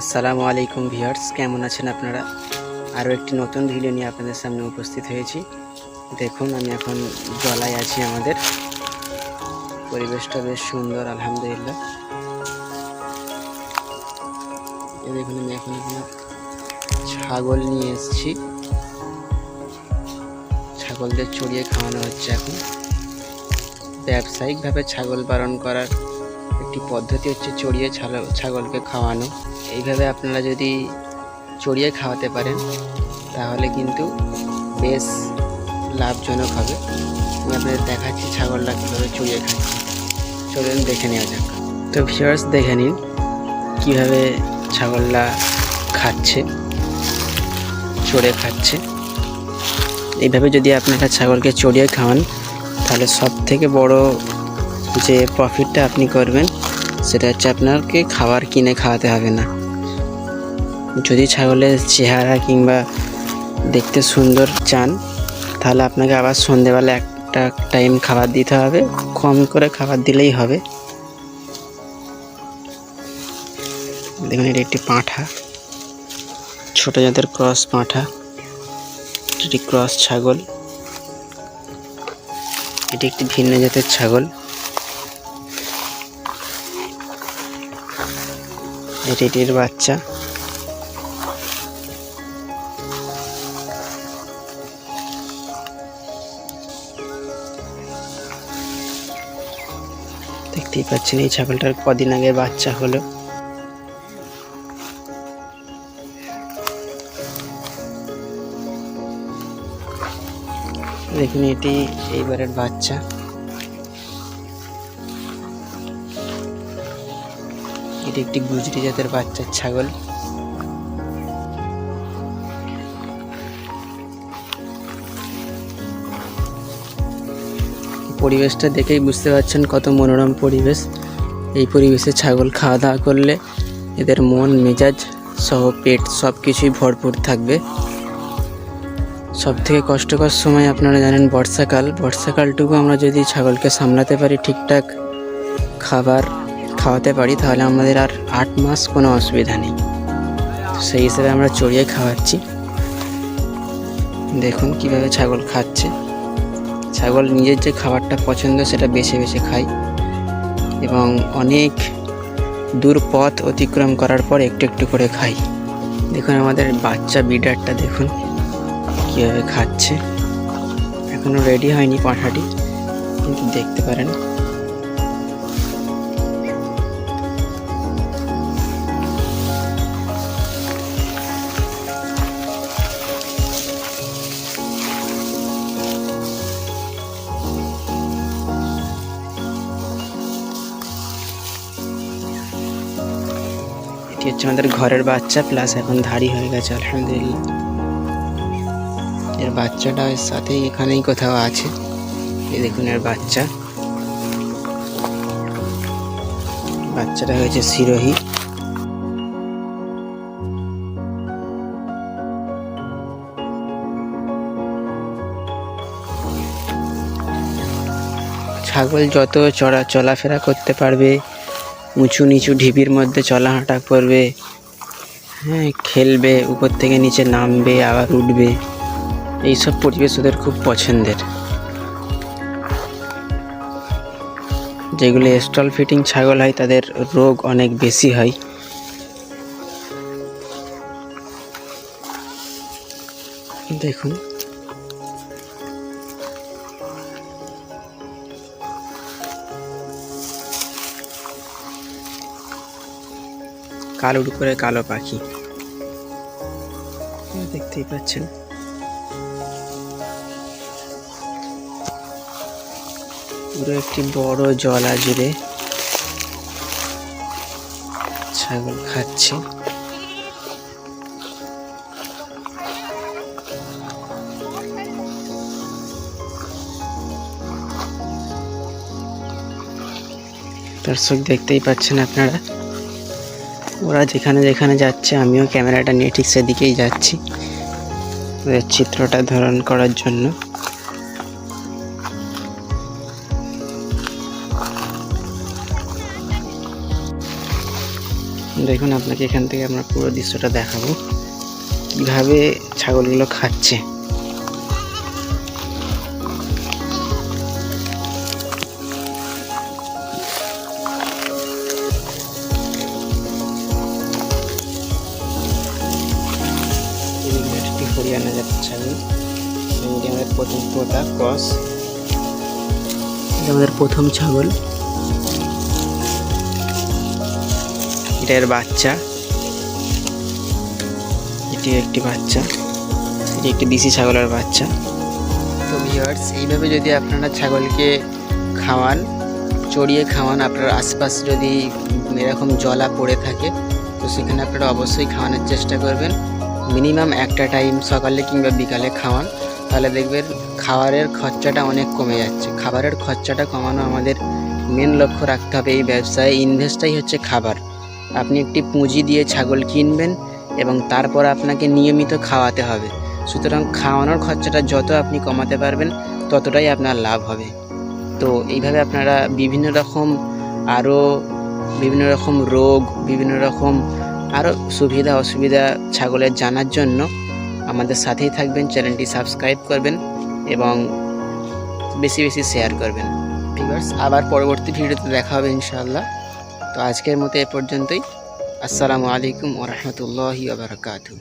আসসালামু আলাইকুম ভিউয়ার্স, কেমন আছেন আপনারা? আরও একটি নতুন ভিডিও নিয়ে আপনাদের সামনে উপস্থিত হয়েছি। দেখুন, আমি এখন জলায় আছি আমাদের। পরিবেশটা বেশ সুন্দর, আলহামদুলিল্লাহ। দেখুন, আমি এখন এখানে ছাগল নিয়ে এসেছি। ছাগলদের চড়িয়ে খাওয়ানো হচ্ছে এখন। ব্যবসায়িকভাবে ছাগল পালন করার একটি পদ্ধতি হচ্ছে চড়িয়ে ছাগলকে খাওয়ানো। এইভাবে আপনারা যদি চড়িয়ে খাওয়াতে পারেন, তাহলে কিন্তু বেশ লাভজনক হবে। আমি আপনাদের দেখাচ্ছি ছাগলটা কীভাবে চড়িয়ে খাচ্ছে চলুন দেখে নেওয়া যাক। তো ভিউয়ার্স দেখে নিন কীভাবে ছাগলটা খাচ্ছে, চড়ে খাচ্ছে। এইভাবে যদি আপনারা ছাগলকে চড়িয়ে খাওয়ান, তাহলে সব থেকে বড় যে প্রফিটটা আপনি করবেন, সেটা হচ্ছে আপনাকে খাবার কিনে খাওয়াতে হবে না। যদি ছাগলের চেহারা কিংবা দেখতে সুন্দর চান, তাহলে আপনাকে আবার সন্ধেবেলা একটা টাইম খাবার দিতে হবে, কম করে খাবার দিলেই হবে। দেখুন, এটা একটি পাঁঠা। ছোটো জাতের ক্রস পাঁঠা, এটি ক্রস ছাগল। এটি একটি ভিন্ন জাতের ছাগল। এটি এটির বাচ্চা। দেখতেই পাচ্ছেন, এই ছাগলটার কদিন আগে বাচ্চা হলো। দেখুন, এটি এইবারের বাচ্চা। এটি একটি গুজরি জাতের বাচ্চার ছাগল। পরিবেশটা দেখেই বুঝতে পারছেন কত মনোরম পরিবেশ। এই পরিবেশে ছাগল খাওয়া দাওয়া করলে এদের মন, মেজাজ সহ পেট সব কিছুই ভরপুর থাকবে। সব থেকে কষ্টকর সময় আপনারা জানেন বর্ষাকাল। বর্ষাকালটুকু আমরা যদি ছাগলকে সামলাতে পারি ঠিকঠাক খাবার খাওয়াতে পারি, তাহলে আমাদের আর আট মাস কোনো অসুবিধা নেই। সেই হিসেবে আমরা চড়িয়ে খাওয়াচ্ছি। দেখুন কীভাবে ছাগল খাচ্ছে। ছাগল নিজের যে খাবারটা পছন্দ, সেটা বেছে বেছে খায় এবং অনেক দূর পথ অতিক্রম করার পর একটু একটু করে খাই। দেখুন আমাদের বাচ্চা বিডারটা দেখুন কীভাবে খাচ্ছে। এখনও রেডি হয়নি পাঁঠাটি, কিন্তু দেখতে পারেন। হচ্ছে আমাদের ঘরের বাচ্চা প্লাস এখন ধাড়ি হয়ে গেছে, আলহামদুলিল্লাহ। এর বাচ্চাটা এর সাথেই এখানেই কোথাও আছে। এই দেখুন এর বাচ্চা। বাচ্চাটা হয়েছে সিরোহী ছাগল যত চড়া চলাফেরা করতে পারবে উঁচু নিচু ঢিবির মধ্যে চলাহাঁটা করবে। হ্যাঁ খেলবে, উপর থেকে নিচে নামবে, আবার উঠবে। এইসব পরিবেশ ওদের খুব পছন্দের। যেগুলো স্টল ফিটিং ছাগল হয়, তাদের রোগ অনেক বেশি হয়। দেখুন কালোর উপরে কালো পাখি। দেখতেই পাচ্ছেন। পুরো একটি বড় জলা জুড়ে ছাগল খাচ্ছে। দর্শক দেখতেই পাচ্ছেন আপনারা। ওরা যেখানে যেখানে যাচ্ছে, আমিও ক্যামেরাটা নিয়ে ঠিক সেদিকেই যাচ্ছি। ওদের চিত্রটা ধারণ করার জন্য। দেখুন, আপনাকে এখান থেকে আমরা পুরো দৃশ্যটা দেখাবো। কীভাবে ছাগলগুলো খাচ্ছে। তোতা ক্রস এটা আমাদের প্রথম ছাগল। এটা এর বাচ্চা। এটি একটি বাচ্চা। এটি একটি দেশি ছাগলের বাচ্চা। তো ভিউয়ার্স এইভাবে যদি আপনারা ছাগলকে খাওয়ান চড়িয়ে খাওয়ান আপনার আশপাশ যদি এরকম জলা পড়ে থাকে তো সেখানে আপনারা অবশ্যই খাওয়ানোর চেষ্টা করবেন। মিনিমাম একটা টাইম সকালে কিংবা বিকালে খাওয়ান। তাহলে দেখবেন খাবারের খরচাটা অনেক কমে যাচ্ছে। খাবারের খরচাটা কমানো আমাদের মেন লক্ষ্য রাখতে হবে এই ব্যবসায়। ইনভেস্টটাই হচ্ছে খাবার। আপনি একটি পুঁজি দিয়ে ছাগল কিনবেন এবং তারপর আপনাকে নিয়মিত খাওয়াতে হবে। সুতরাং খাওয়ানোর খরচাটা যত আপনি কমাতে পারবেন, ততটাই আপনার লাভ হবে। তো এইভাবে আপনারা বিভিন্ন রকম আরও বিভিন্ন রকম রোগ, বিভিন্ন রকম আরও সুবিধা অসুবিধা ছাগলের জানার জন্য আমাদের সাথেই থাকবেন, চ্যানেলটি সাবস্ক্রাইব করবেন এবং বেশি বেশি শেয়ার করবেন। ভিউয়ার্স, আবার পরবর্তী ভিডিওতে দেখা হবে ইনশাআল্লাহ। তো আজকের মতো এ পর্যন্তই। আসসালামু আলাইকুম ওরহমতুল্লাহি আবরকাতু